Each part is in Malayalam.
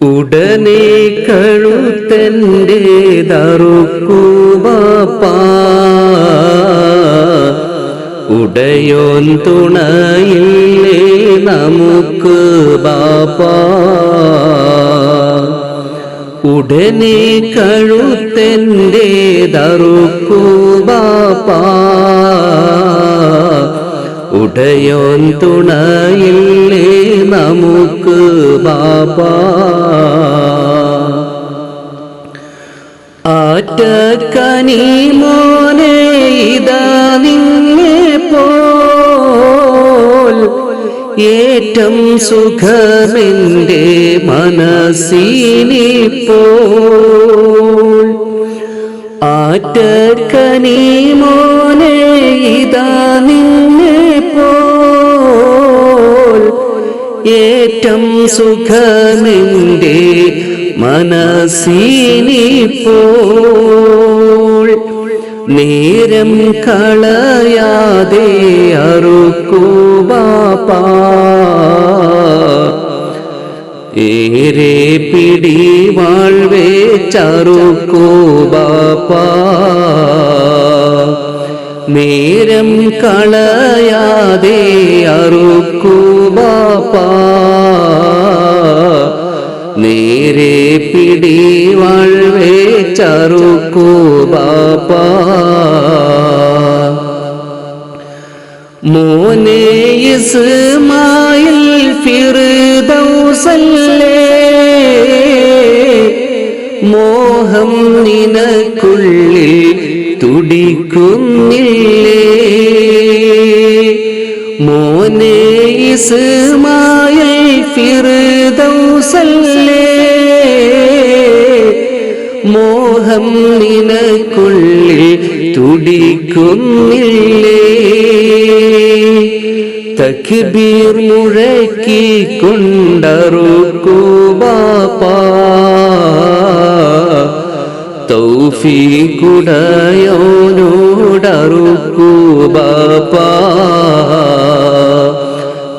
ഉടനെ കഴുത്തന്റെ ദറുക്കുവാപ്പ ഉടയോൻ തുണയില്ലേ നമുക്ക് ബാപ്പ. ഉടനെ കഴുത്തന്റെ ദറുക്കുവാപ്പ ഉടയോൻ തുണയില്ലേ നമുക്ക് ബാപ്പാ. ആറ്റക്കനി മോനെ ഇതാ നിന്നെ പോൽ ഏറ്റം സുഖമെന്റെ മനസ്സിനിപ്പോൾ ആറ്റക്കനി മോനെ ഇതാ നിന്നെ ഏറ്റം സുഖമിന്റെ മനസ്സിനിപ്പോൾ നേരം കളയാതെ അറുക്കുവാപ്പാ ഏരെ പിടി വാഴ്വേ ചറുക്കുവാപ്പാ നേരം കളയാതെ അറുക്കുവാപ്പാ നേരെ പിടി വാഴ്വേ ചറുക്കുവാപ്പാ മോനെ ഇസ്മായിൽ ഫിറുദൗസല്ലേ മോഹം നിനക്കുള്ളിൽ തുടിക്കുന്നില്ലേ? മോനെ ഇസ്മായൽ ഫിർദൗസല്ലേ? മോഹം നിനക്കുള്ളിൽ തുടിക്കുന്നില്ലേ? തക്ബീർ മുഴക്കി കൊണ്ടറുക്കുവാപ്പാ തൗഫീകുടയോനോടറുക്കുവാപ്പാ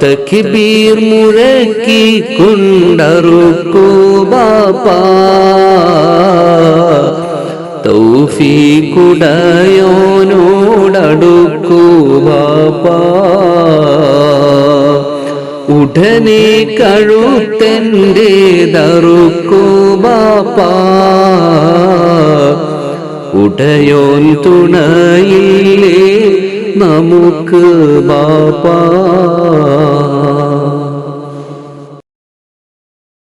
തക്ബീർ മുഴക്കി തൗഫീകുടയോനോടടുക്കുവാപ്പാ ഉടനെ കഴുത്തന്റെ ദറുക്കുവാപ്പാ ഉടയോൻ തുണയില്ലേ? നമുക്ക് ബാപ്പാ